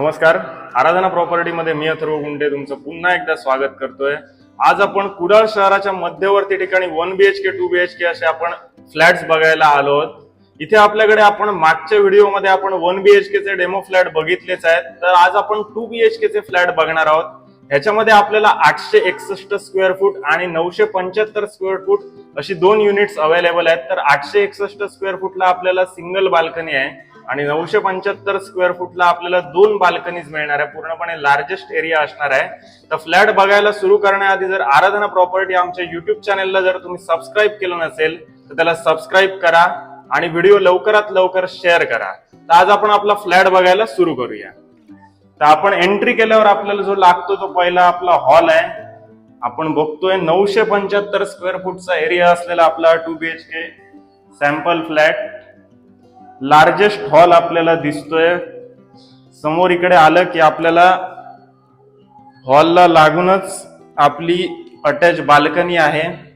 नमस्कार. आराधना प्रॉपर्टीमध्ये मी अथर्व गुंडे तुमचं पुन्हा एकदा स्वागत करतोय. आज आपण कुडाळ शहराच्या मध्यवर्ती ठिकाणी वन बीएचके टू बीएचके असे आपण फ्लॅट्स बघायला आलो आहोत. इथे आपल्याकडे आपण मागच्या व्हिडिओमध्ये आपण वन बीएचके चे डेमो फ्लॅट बघितलेच आहेत. तर आज आपण टू बीएचके चे फ्लॅट बघणार आहोत. ह्याच्यामध्ये आपल्याला आठशे एकसष्ट स्क्वेअर फूट आणि नऊशे पंच्याहत्तर स्क्वेअर फूट अशी दोन युनिट्स अवेलेबल आहेत. तर आठशे एकसष्ट स्क्वेअर फूटला आपल्याला सिंगल बाल्कनी आहे. आणि नऊशे पंच्याहत्तर स्क्वेअर फूटला आपल्याला दोन बाल्कनीज मिळणार आहे. पूर्णपणे लार्जेस्ट एरिया असणार आहे. तर फ्लॅट बघायला सुरू करण्याआधी जर आराधना प्रॉपर्टी आमच्या युट्यूब चॅनेलला जर तुम्ही सबस्क्राईब केलं नसेल तर त्याला सबस्क्राईब करा आणि व्हिडिओ लवकरात लवकर शेअर करा. तर आज आपण आपला फ्लॅट बघायला सुरू करूया. तर आपण एंट्री केल्यावर आपल्याला जो लागतो तो पहिला आपला हॉल आहे. आपण बघतोय नऊशे पंच्याहत्तर स्क्वेअर फूटचा एरिया असलेला आपला two B H K sample flat largest hall आपल्याला दिसतोय. समोर इकडे आलं की आपल्याला हॉलला लागूनच आपली अटॅच बाल्कनी आहे.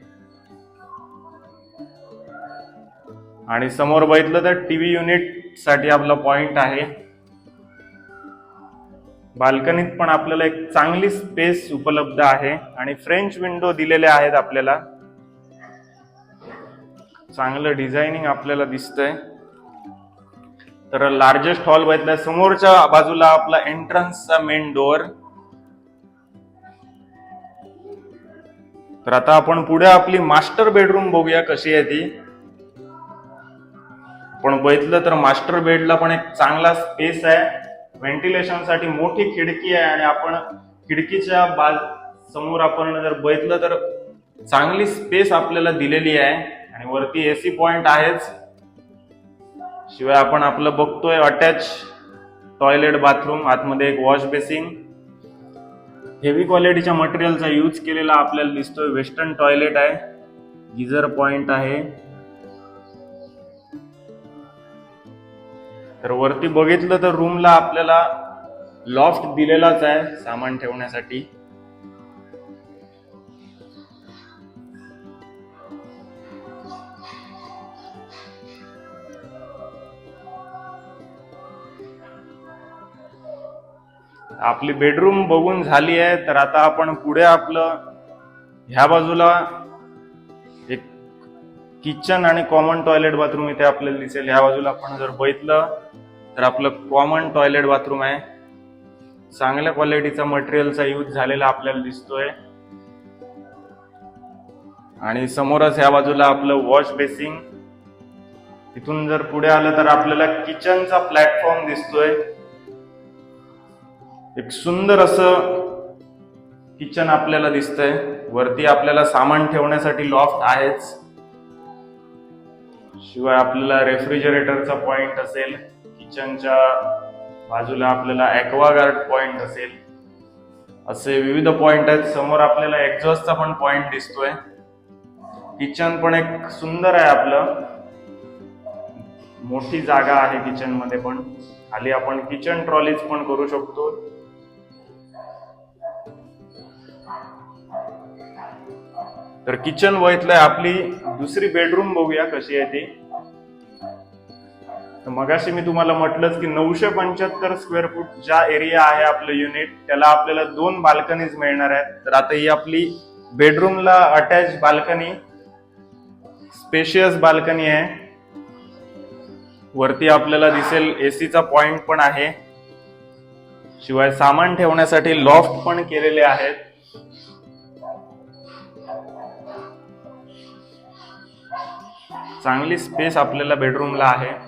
आणि समोर बघितलं तर टीव्ही युनिटसाठी आपला पॉइंट आहे. बाल्कनीत पण आपल्याला एक चांगली स्पेस उपलब्ध आहे. आणि फ्रेंच विंडो दिलेल्या आहेत आपल्याला. चांगलं डिझायनिंग आपल्याला दिसतंय. तर लार्जेस्ट हॉल बघितला समोरच्या बाजूला आपला एंट्रन्सचा मेन डोअर तर आता आपण पुढे आपली मास्टर बेडरूम बघूया कशी आहे ती. पण बघितलं तर मास्टर बेडला पण एक चांगला स्पेस आहे. व्हेंटिलेशनसाठी मोठी खिडकी आहे आणि आपण खिडकीच्या बाज समोर आपण जर बघितलं तर चांगली स्पेस आपल्याला दिलेली आहे. आणि वरती एसी पॉइंट आहेच. शिवाय आपण आपलं बघतोय अटॅच टॉयलेट बाथरूम आतमध्ये एक वॉश बेसिन हेवी क्वालिटीच्या मटेरियलचा यूज केलेला आपल्याला दिसतोय वेस्टर्न टॉयलेट आहे. गिझर पॉइंट आहे. तर वरती बघितलं तर रूमला आपल्याला लॉफ्ट दिलेलाच आहे सामान ठेवण्यासाठी. आपली बेडरूम बघून झाली आहे तर आता आपण पुढे आपलं ह्या बाजूला एक किचन आणि कॉमन टॉयलेट बाथरूम इथे आपल्याला दिसेल. ह्या बाजूला आपण जर बघितलं तर आपलं कॉमन टॉयलेट बाथरूम आहे. चांगल्या क्वालिटीचा मटेरियलचा यूज झालेला आपल्याला दिसतोय. आणि समोरच ह्या बाजूला आपलं वॉश बेसिंग तिथून जर पुढे आलं तर आपल्याला किचनचा प्लॅटफॉर्म दिसतोय. एक सुंदर असं किचन आपल्याला दिसतंय. वरती आपल्याला सामान ठेवण्यासाठी लॉफ्ट आहेच. शिवाय आपल्याला रेफ्रिजरेटरचा पॉइंट असेल किचनच्या बाजूला आपल्याला ॲक्वागार्ड पॉइंट असेल. असे विविध पॉइंट आहेत. समोर आपल्याला एक्झॉस्टचा पण पॉइंट दिसतोय. किचन पण एक सुंदर आहे आपलं. मोठी जागा आहे किचनमध्ये पण. खाली आपण किचन ट्रॉलीज पण करू शकतो. तर किचन वयतलंय आपली दुसरी बेडरूम बघूया कशी आहे ती. तर मगाशी मी तुम्हाला म्हटलंच की नऊशे पंच्याहत्तर स्क्वेअर फूट ज्या एरिया आहे आपलं युनिट त्याला आपल्याला दोन बाल्कनीज मिळणार आहेत. तर आता ही आपली बेडरूमला अटॅच बाल्कनी स्पेशियस बाल्कनी आहे. वरती आपल्याला दिसेल एसीचा पॉइंट पण आहे. शिवाय सामान ठेवण्यासाठी लॉफ्ट पण केलेले आहेत. चांगली स्पेस आपल्याला बेडरूमला आहे.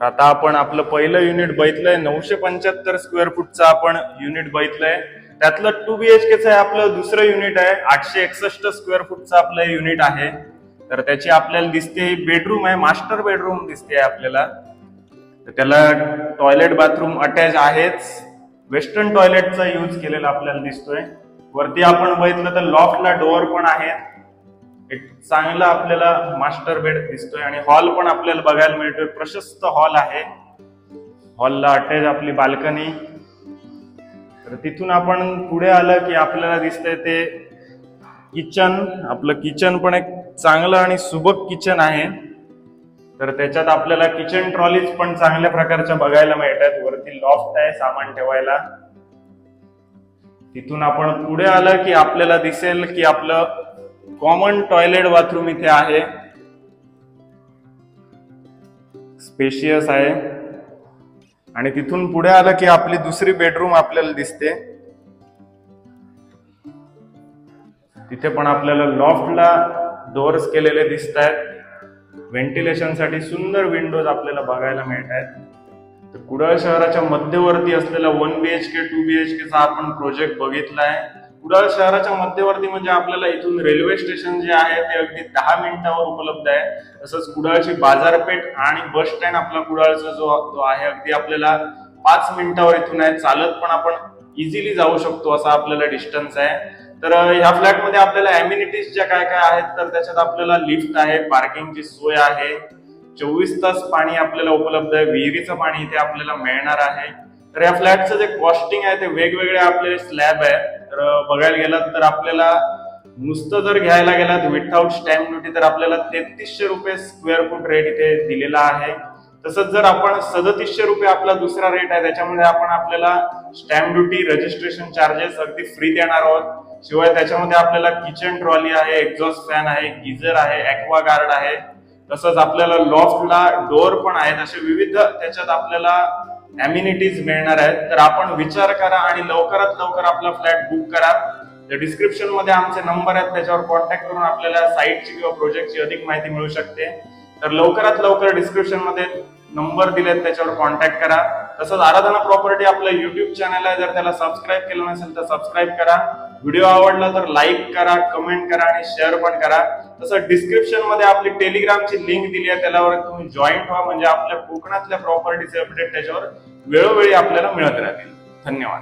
तर आता आपण आपलं पहिलं युनिट बघितलंय. नऊशे पंच्याहत्तर स्क्वेअर फूटचं आपण युनिट बघितलंय. त्यातलं टू बीएचकेचं आहे आपलं दुसरं युनिट आहे. आठशे एकसष्ट स्क्वेअर फूटचं आपलं युनिट आहे. तर त्याची आपल्याला दिसते बेडरूम आहे. मास्टर बेडरूम दिसते आपल्याला. तर त्याला टॉयलेट बाथरूम अटॅच आहेच. वेस्टर्न टॉयलेटचा यूज केलेला आपल्याला दिसतोय. वरती आपण बघितलं तर लॉफ्टला डोअर पण आहे. एक चांगला आपल्याला मास्टर बेड दिसतोय आणि हॉल पण आपल्याला बघायला मिळतोय. प्रशस्त हॉल आहे. हॉलला अटॅच आपली बाल्कनी. तर तिथून आपण पुढे आलं की आपल्याला दिसतंय ते किचन. आपलं किचन पण एक चांगलं आणि सुबक किचन आहे. तर त्याच्यात आपल्याला किचन ट्रॉलीज पण चांगल्या प्रकारच्या बघायला मिळतात. वरती लॉफ्ट आहे सामान ठेवायला. तिथून आपण पुढे आलं की आपल्याला दिसेल की आपलं कॉमन टॉयलेट बाथरूम इथे आहे. स्पेशियस आहे. आणि तिथून पुढे आलं की आपली दुसरी बेडरूम आपल्याला दिसते. तिथे पण आपल्याला लॉफ्टला डोअर्स केलेले दिसत आहेत व्हेंटिलेशनसाठी सुंदर विंडोज आपल्याला बघायला मिळत आहेत तर कुडाळ शहराच्या मध्यवर्ती असलेला वन बीएचके टू बीएचके चा आपण प्रोजेक्ट बघितलाय. कुडाळ शहराच्या मध्यवर्ती म्हणजे आपल्याला इथून रेल्वे स्टेशन जे आहे ते अगदी दहा मिनिटावर उपलब्ध आहे. तसंच कुडाळची बाजारपेठ आणि बस स्टँड आपला कुडाळचा जो जो आहे अगदी आपल्याला पाच मिनिटावर इथून आहे. चालत पण आपण इझिली जाऊ शकतो असा आपल्याला डिस्टन्स आहे. तर ह्या फ्लॅटमध्ये आपल्याला अम्युनिटीज ज्या काय काय आहेत तर त्याच्यात आपल्याला लिफ्ट आहे पार्किंगची सोय आहे. चोवीस तास पाणी आपल्याला उपलब्ध आहे. विहिरीचं पाणी इथे आपल्याला मिळणार आहे. तर या फ्लॅटचं जे कॉस्टिंग आहे ते वेगवेगळे आपले स्लॅब आहे. तर बघायला गेलात तर आपल्याला नुसतं जर घ्यायला गेलात विथआउट स्टॅम्प ड्युटी तर आपल्याला तेहतीसशे रुपये स्क्वेअर फूट रेट इथे दिलेला आहे. तसंच जर आपण सदतीसशे रुपये आपला दुसरा रेट आहे त्याच्यामध्ये आपण आपल्याला स्टॅम्प ड्युटी रजिस्ट्रेशन चार्जेस अगदी फ्री देणार आहोत. शिवाय त्याच्यामध्ये आपल्याला किचन ट्रॉली आहे एक्झॉस्ट फॅन आहे गिझर आहे ऍक्वा गार्ड आहे. तसंच आपल्याला लॉफ्टला डोअर पण आहेत. असे विविध त्याच्यात आपल्याला अम्युनिटीज मिळणार आहेत. तर आपण विचार करा आणि लवकरात लवकर आपला फ्लॅट बुक करा. डिस्क्रिप्शनमध्ये आमचे नंबर आहेत त्याच्यावर कॉन्टॅक्ट करून आपल्याला साईटची किंवा प्रोजेक्टची अधिक माहिती मिळू शकते. तर लवकरात लवकर डिस्क्रिप्शनमध्ये नंबर दिलेत त्याच्यावर कॉन्टॅक्ट करा. तसंच आराधना प्रॉपर्टी आपलं युट्यूब चॅनल आहे. जर त्याला सबस्क्राईब केलं नसेल तर सबस्क्राईब करा. व्हिडिओ आवडला तर लाईक करा कमेंट करा आणि शेअर पण करा. तसं डिस्क्रिप्शनमध्ये आपली टेलिग्रामची लिंक दिली आहे त्याला तुम्ही जॉईंट व्हा. म्हणजे आपल्या कोकणातल्या प्रॉपर्टीचे अपडेट त्याच्यावर वेळोवेळी आपल्याला मिळत राहतील. धन्यवाद.